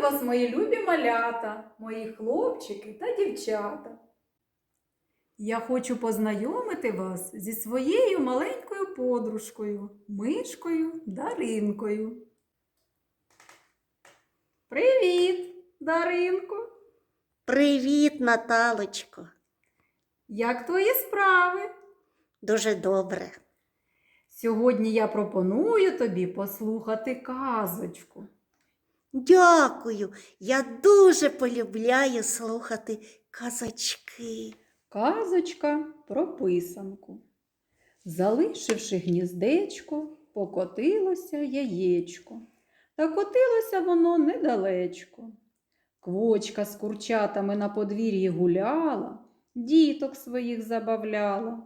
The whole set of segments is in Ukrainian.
вас, мої любі малята, мої хлопчики та дівчата. Я хочу познайомити вас зі своєю маленькою подружкою, мишкою Даринкою. Привіт, Даринко! Привіт, Наталочко. Як твої справи? Дуже добре. Сьогодні я пропоную тобі послухати казочку. Дякую. Я дуже полюбляю слухати казочки. Казочка про писанку. Залишивши гніздечко, покотилося яєчко. Та котилося воно недалечко. Квочка з курчатами на подвір'ї гуляла, діток своїх забавляла.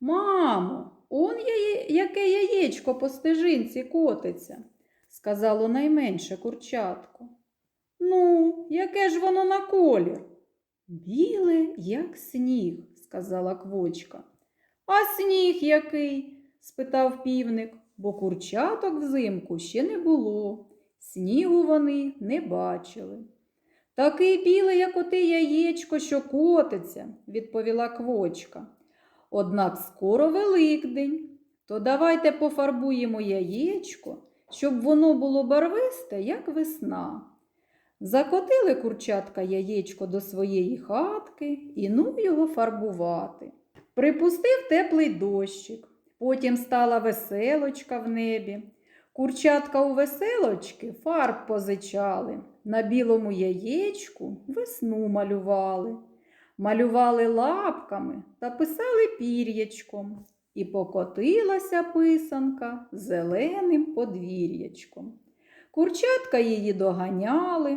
Мамо, он яке яєчко по стежинці котиться, сказало найменше курчатко. Ну, яке ж воно на колір? Біле, як сніг, сказала квочка. А сніг який? спитав півник, бо курчаток взимку ще не було. Снігу вони не бачили. Такий білий, як оте яєчко, що котиться, відповіла квочка. Однак скоро Великдень, то давайте пофарбуємо яєчко, щоб воно було барвисте, як весна. Закотили курчатка яєчко до своєї хатки і ну його фарбувати. Припустив теплий дощик, потім стала веселочка в небі. Курчатка у веселочки фарб позичали, на білому яєчку весну малювали. Малювали лапками та писали пір'ячком, і покотилася писанка зеленим подвір'ячком. Курчатка її доганяли,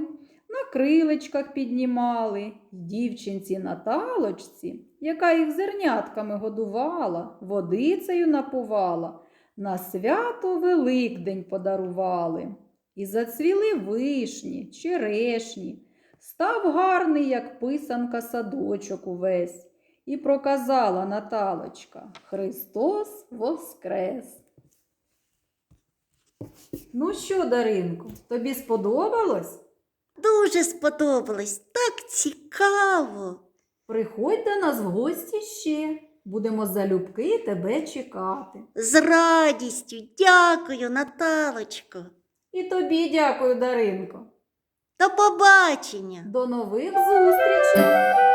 на крилечках піднімали, дівчинці Наталочці, яка їх зернятками годувала, водицею напувала, на свято Великдень подарували. І зацвіли вишні, черешні, став гарний, як писанка, садочок увесь. І проказала Наталочка Христос Воскрес. Ну що, Даринко, тобі сподобалось? Дуже сподобалось, так цікаво. Приходь до нас в гості ще. Будемо залюбки тебе чекати. З радістю дякую, Наталочко. І тобі дякую, Даринко. До побачення. До нових зустрічей!